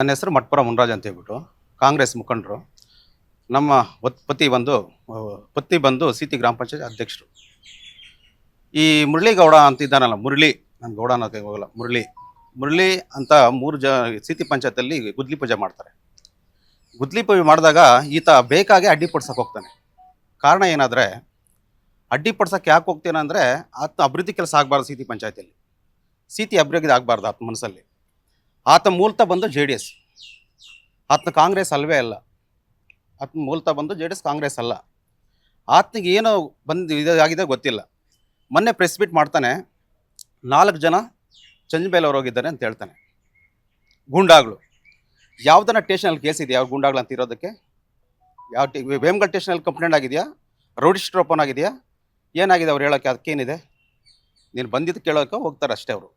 ನನ್ನ ಹೆಸರು ಮಟ್ಪುರ ಮುನ್ರಾಜ್ ಅಂತ ಹೇಳ್ಬಿಟ್ಟು ಕಾಂಗ್ರೆಸ್ ಮುಖಂಡರು. ನಮ್ಮ ಪತಿ ಬಂದು ಪತಿ ಬಂದು ಸಿಟಿ ಗ್ರಾಮ ಪಂಚಾಯತ್ ಅಧ್ಯಕ್ಷರು. ಈ ಮುರಳಿ ಗೌಡ ಅಂತ ಇದ್ದಾನಲ್ಲ, ಮುರಳಿ ನಾನು ಗೌಡ ಅನ್ನೋಕೆ ಹೋಗಲ್ಲ, ಮುರಳಿ. ಮುರಳಿ ಅಂತ ಮೂರು ಜ, ಸಿಟಿ ಪಂಚಾಯತಲ್ಲಿ ಗುದ್ಲಿ ಪೂಜೆ ಮಾಡ್ತಾರೆ. ಗುದ್ಲಿ ಪೂಜೆ ಮಾಡಿದಾಗ ಈತ ಬೇಕಾಗಿ ಅಡ್ಡಿಪಡ್ಸಕ್ಕೆ ಹೋಗ್ತಾನೆ. ಕಾರಣ ಏನಾದರೆ ಅಡ್ಡಿಪಡ್ಸಕ್ಕೆ ಯಾಕೆ ಹೋಗ್ತೇನೆ ಅಂದರೆ ಆತ ಅಭಿವೃದ್ಧಿ ಕೆಲಸ ಆಗಬಾರ್ದು ಸಿಟಿ ಪಂಚಾಯತಿಯಲ್ಲಿ ಸೀತಿ ಅಭಿವೃದ್ಧಿ ಆಗಬಾರ್ದು ಆತ ಮನಸ್ಸಲ್ಲಿ. ಆತ ಮೂಲತಃ ಬಂದು ಜೆ ಡಿ ಎಸ್. ಆತನ ಕಾಂಗ್ರೆಸ್ ಅಲ್ವೇ ಅಲ್ಲ. ಆತನ ಮೂಲತಃ ಬಂದು ಜೆ ಡಿ ಎಸ್ ಕಾಂಗ್ರೆಸ್ ಅಲ್ಲ. ಆತನಿಗೆ ಏನೋ ಬಂದು ಇದಾಗಿದೆ ಗೊತ್ತಿಲ್ಲ. ಮೊನ್ನೆ ಪ್ರೆಸ್ ಮೀಟ್ ಮಾಡ್ತಾನೆ. ನಾಲ್ಕು ಜನ ಚಂಜಬೇಲವ್ರು ಹೋಗಿದ್ದಾರೆ ಅಂತ ಹೇಳ್ತಾನೆ. ಗೂಂಡಾಗಳು ಯಾವ್ದನ್ನ ಟೇಷನಲ್ಲಿ ಕೇಸ್ ಇದೆಯಾ ಅವ್ರು ಗೂಂಡಾಗಳು ಅಂತ ಇರೋದಕ್ಕೆ? ಯಾವ ಟಿ ವೇಮ್ಗಲ್ ಟೇಷನಲ್ಲಿ ಕಂಪ್ಲೇಂಟ್ ಆಗಿದೆಯಾ? ರೌಡಿಸ್ಟರ್ ಓಪನ್ ಆಗಿದೆಯಾ? ಏನಾಗಿದೆ ಅವ್ರು ಹೇಳೋಕ್ಕೆ? ಅದಕ್ಕೇನಿದೆ? ನೀನು ಬಂದಿದ್ದು ಕೇಳೋಕೆ ಹೋಗ್ತಾರೆ ಅಷ್ಟೇ ಅವರು.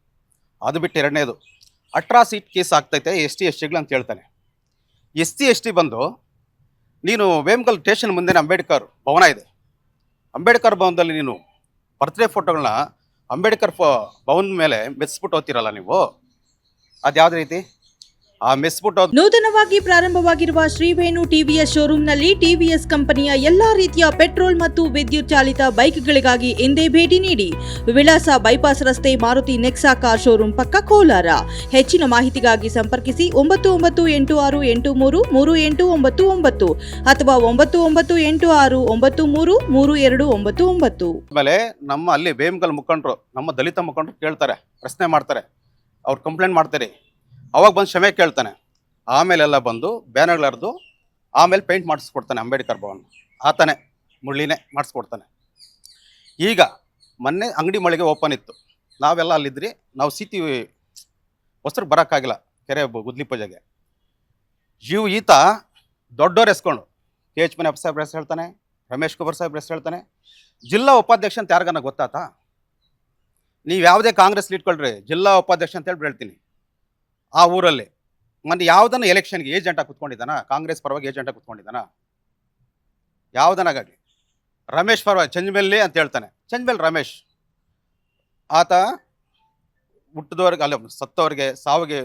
ಅದು ಬಿಟ್ಟು ಎರಡನೇದು. ಅಟ್ರಾಸಿಟ್ ಕೇಸ್ ಆಗ್ತೈತೆ, ಎಸ್ ಟಿ, ಎಸ್ ಟಿಗಳು ಅಂತ ಹೇಳ್ತಾನೆ. ಎಸ್ ಟಿ ಎಸ್ ಟಿ ಬಂದು, ನೀನು ವೇಮಗಲ್ ಸ್ಟೇಷನ್ ಮುಂದೆ ಅಂಬೇಡ್ಕರ್ ಭವನ ಇದೆ. ಅಂಬೇಡ್ಕರ್ ಭವನದಲ್ಲಿ ನೀನು ಬರ್ತ್ಡೇ ಫೋಟೋಗಳನ್ನ ಅಂಬೇಡ್ಕರ್ ಫೋ, ಭವನದ ಮೇಲೆ ಮೆಚ್ಚಿಸ್ಬಿಟ್ಟು ಹೋಗ್ತಿರಲ್ಲ ನೀವು? ಅದು ಯಾವುದೇ ರೀತಿ? ಆ ಮೆಸ್ಬಿಟ್ಟು ಹೋದ್- ನೂತನವಾಗಿ ಪ್ರಾರಂಭವಾಗಿರುವ ಶ್ರೀವೇಣು ಟಿವಿಎಸ್ ಶೋರೂಮ್ನಲ್ಲಿ ಟಿವಿಎಸ್ ಕಂಪನಿಯ ಎಲ್ಲಾ ರೀತಿಯ ಪೆಟ್ರೋಲ್ ಮತ್ತು ವಿದ್ಯುತ್ ಚಾಲಿತ ಬೈಕ್ಗಳಿಗಾಗಿ ಎಂದೇ ಭೇಟಿ ನೀಡಿ ವಿಳಾಸ ಬೈಪಾಸ್ ರಸ್ತೆ ಮಾರುತಿ ನೆಕ್ಸಾ ಕಾರ್ ಶೋರೂಮ್ ಪಕ್ಕ ಕೋಲಾರ. ಹೆಚ್ಚಿನ ಮಾಹಿತಿಗಾಗಿ ಸಂಪರ್ಕಿಸಿ ಒಂಬತ್ತು ಒಂಬತ್ತು ಎಂಟು ಆರು ಎಂಟು ಮೂರು ಮೂರು ಎಂಟು ಒಂಬತ್ತು ಒಂಬತ್ತು ಅಥವಾ ಒಂಬತ್ತು ಒಂಬತ್ತು ಎಂಟು ಆರು ಒಂಬತ್ತು ಮೂರು ಮೂರು ಎರಡು ಒಂಬತ್ತು ಒಂಬತ್ತು. ಆಮೇಲೆ ನಮ್ಮ ಅಲ್ಲಿ ವೇಮಗಲ್ ಮುಖಂಡರು ನಮ್ಮ ದಲಿತ ಮುಖಂಡರು ಕೇಳ್ತಾರೆ ಪ್ರಶ್ನೆ ಮಾಡ್ತಾರೆ ಅವ್ರು ಕಂಪ್ಲೇಂಟ್ ಮಾಡ್ತಾರೆ. ಅವಾಗ ಬಂದು ಕ್ಷಮೆ ಕೇಳ್ತಾನೆ. ಆಮೇಲೆಲ್ಲ ಬಂದು ಬ್ಯಾನರ್ಗಳರ್ದು ಆಮೇಲೆ ಪೇಂಟ್ ಮಾಡಿಸ್ಕೊಡ್ತಾನೆ ಅಂಬೇಡ್ಕರ್ ಭವನ್. ಆತನೇ ಮುಳ್ಳಿನೇ ಮಾಡಿಸ್ಕೊಡ್ತಾನೆ. ಈಗ ಮೊನ್ನೆ ಅಂಗಡಿ ಮಳಿಗೆ ಓಪನ್ ಇತ್ತು. ನಾವೆಲ್ಲ ಅಲ್ಲಿದ್ರಿ, ನಾವು ಸಿಟಿ ಹೊಸರು ಬರೋಕ್ಕಾಗಿಲ್ಲ ಕೆರೆ ಗುದ್ಲಿ ಪೂಜೆಗೆ. ಇವು ಈತ ದೊಡ್ಡವ್ರು ಎಸ್ಕೊಂಡು, ಕೆ ಎಚ್ ಮನೆ ಸಾಹೇಬ್ರ ಹೆಸರು ಹೇಳ್ತಾನೆ, ರಮೇಶ್ ಕುಮಾರ್ ಸಾಹೇಬ್ರ ಹೆಸರು ಹೇಳ್ತಾನೆ, ಜಿಲ್ಲಾ ಉಪಾಧ್ಯಕ್ಷ ಅಂತ ಯಾರಿಗಾನ ಗೊತ್ತಾತಾ? ನೀವು ಯಾವುದೇ ಕಾಂಗ್ರೆಸ್ ಇಟ್ಕೊಳ್ರಿ ಜಿಲ್ಲಾ ಉಪಾಧ್ಯಕ್ಷ ಅಂತ ಹೇಳಿ ಹೇಳ್ತೀನಿ. ಆ ಊರಲ್ಲಿ. ಮೊನ್ನೆ ಯಾವುದನ್ನ ಎಲೆಕ್ಷನ್ಗೆ ಏಜೆಂಟಾಗಿ ಕುತ್ಕೊಂಡಿದ್ದಾನ? ಕಾಂಗ್ರೆಸ್ ಪರವಾಗಿ ಏಜೆಂಟಾಗಿ ಕುತ್ಕೊಂಡಿದ್ದಾನ? ಯಾವುದನ್ನಾಗಲಿ ರಮೇಶ್ ಪರವಾಗಿ ಚಂಜ್ಮೆಲ್ಲಿ ಅಂತ ಹೇಳ್ತಾನೆ. ಚಂಜ್ಮೆಲ್ ರಮೇಶ್. ಆತ ಹುಟ್ಟಿದವ್ರಿಗೆ, ಅಲ್ಲ, ಸತ್ತವ್ರಿಗೆ, ಸಾವಿಗೆ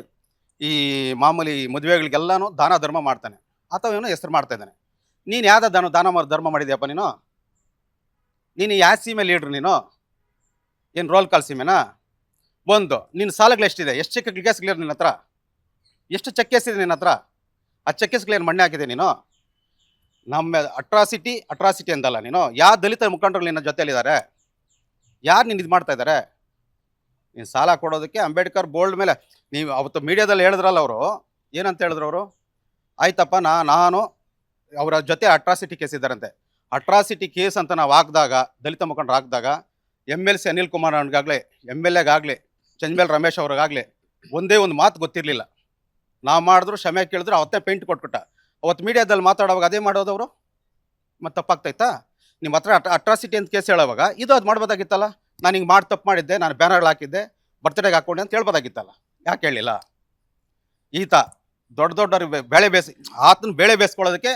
ಈ ಮಾಮೂಲಿ ಮದುವೆಗಳಿಗೆಲ್ಲನೂ ದಾನ ಧರ್ಮ ಮಾಡ್ತಾನೆ. ಆತ ಇವನು ಹೆಸರು ಮಾಡ್ತಾ ಇದ್ದಾನೆ. ನೀನು ಯಾವ್ದು ದಾನ ದಾನ ಧರ್ಮ ಮಾಡಿದ್ಯಪ್ಪ ನೀನು? ನೀನು ಯಾವ ಸೀಮೆ ಲೀಡ್ರ್ ನೀನು? ಏನು ರೋಲ್ ಕಾಲ್ ಸೀಮೆನಾ? ಒಂದು, ನಿನ್ನ ಸಾಲಗಳು ಎಷ್ಟಿದೆ? ಎಷ್ಟು ಚೆಕ್ ಗ್ಯಾಸ್ ಕ್ಲಿಯರ್ ನಿನ್ನ ಹತ್ರ? ಎಷ್ಟು ಚೆಕ್ ಇದೆ ನಿನ್ನ ಹತ್ರ? ಆ ಚೆಕ್ ಕ್ಲಿಯರ್ ಮಣ್ಣೆ ಹಾಕಿದೆ ನೀನು? ನಮ್ಮ ಅಟ್ರಾಸಿಟಿ ಅಟ್ರಾಸಿಟಿ ಅಂದಲ್ಲ ನೀನು. ಯಾವ ದಲಿತ ಮುಖಂಡರು ನಿನ್ನ ಜೊತೆಯಲ್ಲಿದ್ದಾರೆ? ಯಾರು ನೀನು ಇದು ಮಾಡ್ತಾ ಇದ್ದಾರೆ? ನೀನು ಸಾಲ ಕೊಡೋದಕ್ಕೆ ಅಂಬೇಡ್ಕರ್ ಬೋಲ್ಡ್ ಮೇಲೆ, ನೀವು ಅವತ್ತು ಮೀಡಿಯಾದಲ್ಲಿ ಹೇಳಿದ್ರಲ್ಲ ಅವರು. ಏನಂತ ಹೇಳಿದ್ರು ಅವರು? ಆಯ್ತಪ್ಪ, ನಾ, ನಾನು ಅವರ ಜೊತೆ ಅಟ್ರಾಸಿಟಿ ಕೇಸ್ ಇದ್ದಾರಂತೆ. ಅಟ್ರಾಸಿಟಿ ಕೇಸ್ ಅಂತ ನಾವು ಹಾಕಿದಾಗ, ದಲಿತ ಮುಖಂಡರು ಹಾಕಿದಾಗ M L C Anil Kumar ಅವ್ನಿಗಾಗಲಿ M L ಎಗಾಗಲಿ ಚಂದ್ಮೇಲ್ ರಮೇಶ್ ಅವ್ರಿಗಾಗಲಿ ಒಂದೇ ಒಂದು ಮಾತು ಗೊತ್ತಿರಲಿಲ್ಲ. ನಾವು ಮಾಡಿದ್ರು ಕ್ಷಮೆ ಕೇಳಿದ್ರು ಅವತ್ತೇ ಪೇಂಟ್ ಕೊಟ್ಬಿಟ್ಟ. ಅವತ್ತು ಮೀಡಿಯಾದಲ್ಲಿ ಮಾತಾಡುವಾಗ ಅದೇ ಮಾಡೋದವರು ಮತ್ತೆ ತಪ್ಪಾಗ್ತೈತಾ? ನಿಮ್ಮ ಹತ್ರ ಅಟ್, ಅಟ್ರಾಸಿಟಿ ಅಂತ ಕೇಸ್ ಹೇಳೋವಾಗ ಇದು ಅದು ಮಾಡ್ಬೋದಾಗಿತ್ತಲ್ಲ? ನಾನು ಹಿಂಗೆ ಮಾಡಿ ತಪ್ಪು ಮಾಡಿದ್ದೆ, ನಾನು ಬ್ಯಾನರ್ಗಳು ಹಾಕಿದ್ದೆ, ಬರ್ತ್ಡೇಗೆ ಹಾಕ್ಕೊಂಡೆ ಅಂತ ಹೇಳ್ಬೋದಾಗಿತ್ತಲ್ಲ? ಯಾಕೆ ಹೇಳಿಲ್ಲ ಈತ ದೊಡ್ಡ ದೊಡ್ಡ ಬೆಳೆ ಬೇಯಿಸಿ ಆತನ ಬೇಳೆ ಬೇಸ್ಕೊಳ್ಳೋದಕ್ಕೆ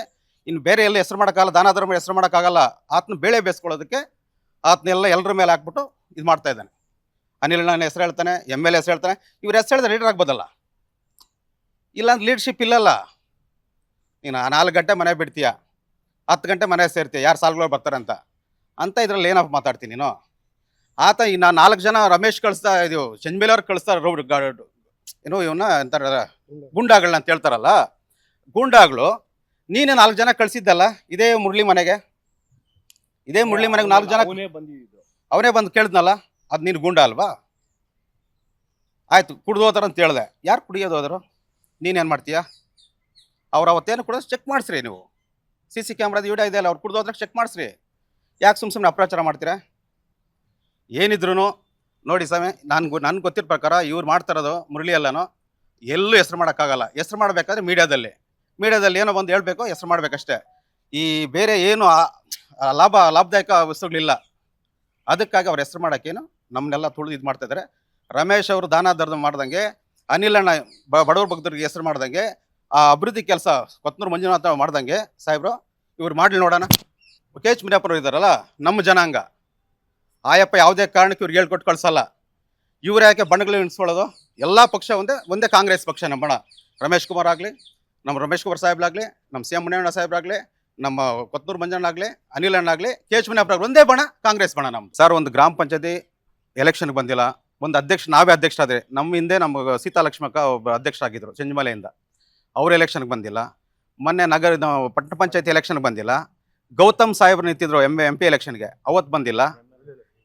ಇನ್ನು ಬೇರೆ ಎಲ್ಲ ಹೆಸರು ಮಾಡೋಕ್ಕಾಗಲ್ಲ, ದಾನ ಧರ್ಮ ಹೆಸರು ಮಾಡೋಕ್ಕಾಗಲ್ಲ, ಆತನ ಬೇಳೆ ಬೇಸ್ಕೊಳ್ಳೋದಕ್ಕೆ ಆತನೆಲ್ಲ ಎಲ್ಲರ ಮೇಲೆ ಹಾಕ್ಬಿಟ್ಟು ಇದು ಮಾಡ್ತಾ ಇದ್ದಾನೆ. ಅನಿಲ್ ನನ್ನ ಹೆಸರು ಹೇಳ್ತಾನೆ ಎಂ ಎಲ್ ಹೆಸರು ಹೇಳ್ತಾನೆ ಇವ್ರ ಹೆಸರು ಹೇಳಿದ್ರೆ ಲೀಡರ್ ಆಗ್ಬೋದಲ್ಲ? ಇಲ್ಲ ಲೀಡರ್ಶಿಪ್ ಇಲ್ಲಲ್ಲ? ನೀನು ನಾಲ್ಕು ಗಂಟೆ ಮನೆ ಬಿಡ್ತೀಯ ಹತ್ತು ಗಂಟೆ ಮನೆ ಸೇರ್ತೀಯ ಯಾರು ಸಾಲ್ಗಳು ಬರ್ತಾರೆ ಅಂತ. ಅಂತ ಇದ್ರಲ್ಲಿ ಏನಪ್ಪ ಮಾತಾಡ್ತೀನಿ ನೀನು? ಆತ ಈ ನಾಲ್ಕು ಜನ ರಮೇಶ್ ಕಳಿಸ್ತಾ ಇದು ಚಂದ್ಮೇಲವ್ರು ಕಳಿಸ್ತಾರೆ ರೌಡ್ ಗಾ- ಏನು ಇವನ್ನ ಎಂತಾರ ಗುಂಡಾಗಳನ್ನ ಅಂತ ಹೇಳ್ತಾರಲ್ಲ? ಗೂಂಡಾಗಳು ನೀನು ನಾಲ್ಕು ಜನ ಕಳಿಸಿದ್ದಲ್ಲ ಇದೇ ಮುರಳಿ ಮನೆಗೆ? ಇದೇ ಮುರಳಿ ಮನೆಗೆ ನಾಲ್ಕು ಜನ ಅವನೇ ಬಂದು ಕೇಳಿದ್ನಲ್ಲ? ಅದು ನೀನು ಗುಂಡ ಅಲ್ವಾ? ಆಯಿತು, ಕುಡ್ದು ಅಂತ ಹೇಳ್ದೆ. ಯಾರು ಕುಡಿಯೋದು ಹೋದರು ನೀನೇನು ಮಾಡ್ತೀಯಾ? ಅವ್ರು ಅವತ್ತೇನು ಕುಡಿದ್ರೆ ಚೆಕ್ ಮಾಡಿಸ್ರಿ ನೀವು. ಸಿ ಸಿ ಕ್ಯಾಮ್ರಾದ ವಿಡಿಯೋ ಇದೆಯಲ್ಲ ಅವ್ರು ಕುಡ್ದು ಹೋದ್ರೆ ಚೆಕ್ ಮಾಡಿಸ್ರಿ. ಯಾಕೆ ಸುಮ್ಮ ಸುಮ್ಮನೆ ಅಪ್ರಾಚಾರ ಮಾಡ್ತೀರಾ? ಏನಿದ್ರು ನೋಡಿ ಸ್ವಾಮಿ, ನನಗೂ, ನನ್ಗೆ ಗೊತ್ತಿರೋ ಪ್ರಕಾರ ಇವ್ರು ಮಾಡ್ತಿರೋದು ಮುರಳಿ ಎಲ್ಲನೋ ಎಲ್ಲೂ ಹೆಸರು ಮಾಡೋಕ್ಕಾಗಲ್ಲ. ಹೆಸರು ಮಾಡಬೇಕಾದ್ರೆ ಮೀಡಿಯಾದಲ್ಲಿ. ಮೀಡಿಯಾದಲ್ಲಿ ಏನೋ ಒಂದು ಹೇಳಬೇಕು, ಹೆಸರು ಮಾಡಬೇಕಷ್ಟೇ. ಈ ಬೇರೆ ಏನು ಲಾಭ, ಲಾಭದಾಯಕ ವಸ್ತುಗಳಿಲ್ಲ. ಅದಕ್ಕಾಗಿ ಅವ್ರ ಹೆಸರು ಮಾಡೋಕ್ಕೇನು? ನಮ್ಮನ್ನೆಲ್ಲ ತುಳಿದು ಇದು ಮಾಡ್ತಾ ಇದ್ದಾರೆ ರಮೇಶ್ ಅವರು ದಾನ ಧರ್ಮ ಮಾಡ್ದಂಗೆ ಅನಿಲಣ್ಣ ಬಡವ್ರ ಭಕ್ತರಿಗೆ ಹೆಸರು ಮಾಡ್ದಂಗೆ, ಆ ಅಭಿವೃದ್ಧಿ ಕೆಲಸ ಕೊತ್ನೂರು ಮಂಜುನಾಥ ಮಾಡ್ದಂಗೆ, ಸಾಹೇಬ್ರು, ಇವ್ರು ಮಾಡಲಿ ನೋಡೋಣ. ಕೆ ಎಚ್ ಮುನಿಯಪ್ಪರು ಇದ್ದಾರಲ್ಲ ನಮ್ಮ ಜನಾಂಗ. ಆಯಪ್ಪ ಯಾವುದೇ ಕಾರಣಕ್ಕೆ ಇವ್ರಿಗೆ ಹೇಳ್ಕೊಟ್ಟು ಕಳ್ಸಲ್ಲ. ಇವ್ರು ಯಾಕೆ ಬಣ್ಣಗಳು ಎಣಿಸ್ಕೊಳ್ಳೋದು ಎಲ್ಲ ಪಕ್ಷ ಒಂದೇ ಒಂದೇ ಕಾಂಗ್ರೆಸ್ ಪಕ್ಷ ನಮ್ಮ ಬಣ ರಮೇಶ್ ಕುಮಾರ್ ಆಗಲಿ, ನಮ್ಮ ರಮೇಶ್ ಕುಮಾರ್ ಸಾಹೇಬ್ರಾಗಲಿ ನಮ್ಮ ಸಿ ಎಂ ಮುನಿಯಣ್ಣ ಸಾಹೇಬ್ರಾಗಲಿ ನಮ್ಮ ಕೊತ್ತೂರು ಮಂಜಣ್ಣ ಆಗಲಿ, ಅನಿಲ್ ಆಗಲಿ, ಕೆ ಎಚ್ ಮುನಿಯಪ್ಪರಾಗಲಿ ಒಂದೇ ಬಣ ಕಾಂಗ್ರೆಸ್ ಬಣ ನಮ್ಮ ಸರ್, ಒಂದು ಗ್ರಾಮ ಪಂಚಾಯತಿ ಎಲೆಕ್ಷನ್ಗೆ ಬಂದಿಲ್ಲ. ಒಂದು ಅಧ್ಯಕ್ಷ ನಾವೇ ಅಧ್ಯಕ್ಷರಾದ್ರೆ ನಮ್ಮ ಹಿಂದೆ ನಮ್ಮ ಸೀತಾಲಕ್ಷ್ಮಕ್ಕ ಒಬ್ಬ ಅಧ್ಯಕ್ಷರಾಗಿದ್ದರು ಚೆಂಜಮಲೆಯಿಂದ ಅವರು ಎಲೆಕ್ಷನ್ಗೆ ಬಂದಿಲ್ಲ. ಮೊನ್ನೆ ನಗರ ಪಟ್ಟಣ ಪಂಚಾಯತಿ ಎಲೆಕ್ಷನ್ಗೆ ಬಂದಿಲ್ಲ. ಗೌತಮ್ ಸಾಹೇಬ್ರು ನಿಂತಿದ್ರು ಎಂ ಎಂ ಪಿ ಎಲೆಕ್ಷನ್ಗೆ ಅವತ್ತು ಬಂದಿಲ್ಲ.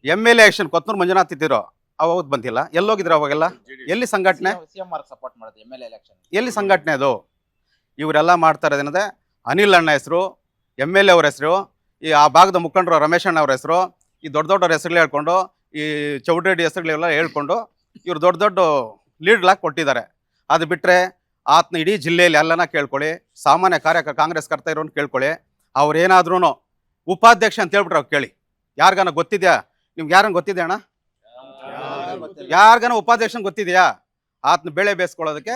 M L election Kothur Manjunath ಇದ್ದಿರೋ ಅವತ್ತು ಬಂದಿಲ್ಲ. ಎಲ್ಲೋಗಿದ್ರು ಅವಾಗೆಲ್ಲ? ಎಲ್ಲಿ ಸಂಘಟನೆ? ಸಪೋರ್ಟ್ ಮಾಡುತ್ತೆ ಎಂ ಎಲ್ ಎಲೆಕ್ಷನ್ ಎಲ್ಲಿ ಸಂಘಟನೆ ಅದು? ಇವರೆಲ್ಲ ಮಾಡ್ತಾರೆ ಇರೋದೇನದೆ ಅನಿಲ್ ಅಣ್ಣ ಹೆಸರು ಎಂ ಎಲ್ ಎ ಅವ್ರ ಹೆಸರು ಈ ಆ ಭಾಗದ ಮುಖಂಡರು ರಮೇಶ್ ಅಣ್ಣ ಅವ್ರ ಹೆಸರು ಈ ದೊಡ್ಡ ದೊಡ್ಡವ್ರ ಹೆಸರು ಹೇಳ್ಕೊಂಡು ಈ ಚೌಡ್ರೆಡ್ಡಿ ಹೆಸರುಗಳೆಲ್ಲ ಹೇಳ್ಕೊಂಡು ಇವ್ರು ದೊಡ್ಡ ದೊಡ್ಡ ಲೀಡ್ಗಳಾಗಿ ಕೊಟ್ಟಿದ್ದಾರೆ. ಅದು ಬಿಟ್ಟರೆ ಆತನ ಇಡೀ ಜಿಲ್ಲೆಯಲ್ಲಿ ಎಲ್ಲನ ಕೇಳ್ಕೊಳ್ಳಿ, ಸಾಮಾನ್ಯ ಕಾರ್ಯಕ, ಕಾಂಗ್ರೆಸ್ ಕರ್ತಾ ಇರೋನು ಕೇಳ್ಕೊಳ್ಳಿ ಅವ್ರೇನಾದ್ರೂ ಉಪಾಧ್ಯಕ್ಷ ಅಂತ ಹೇಳ್ಬಿಟ್ರೆ ಅವ್ರು ಕೇಳಿ. ಯಾರಿಗಾನ ಗೊತ್ತಿದ್ಯಾ? ನಿಮ್ಗೆ ಯಾರನ್ನ ಗೊತ್ತಿದೆ ಅಣ್ಣ? ಯಾರಿಗಾನ ಉಪಾಧ್ಯಕ್ಷನ ಗೊತ್ತಿದೆಯಾ? ಆತನ ಬೆಳೆ ಬೇಯಿಸ್ಕೊಳ್ಳೋದಕ್ಕೆ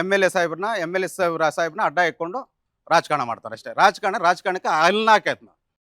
ಎಂ ಎಲ್ ಎ ಸಾಹೇಬ್ರನ್ನ, ಎಂ ಎಲ್ ಎ ಸಾಹೇಬ್ರ ಸಾಹೇಬ್ರನ್ನ ಅಡ್ಡ ಇಟ್ಕೊಂಡು ರಾಜಕಾರಣ ಮಾಡ್ತಾರೆ ಅಷ್ಟೇ. ರಾಜಕಾರಣ, ರಾಜಕಾರಣಕ್ಕೆ ಅಲ್ನಾಕೈತ್ನ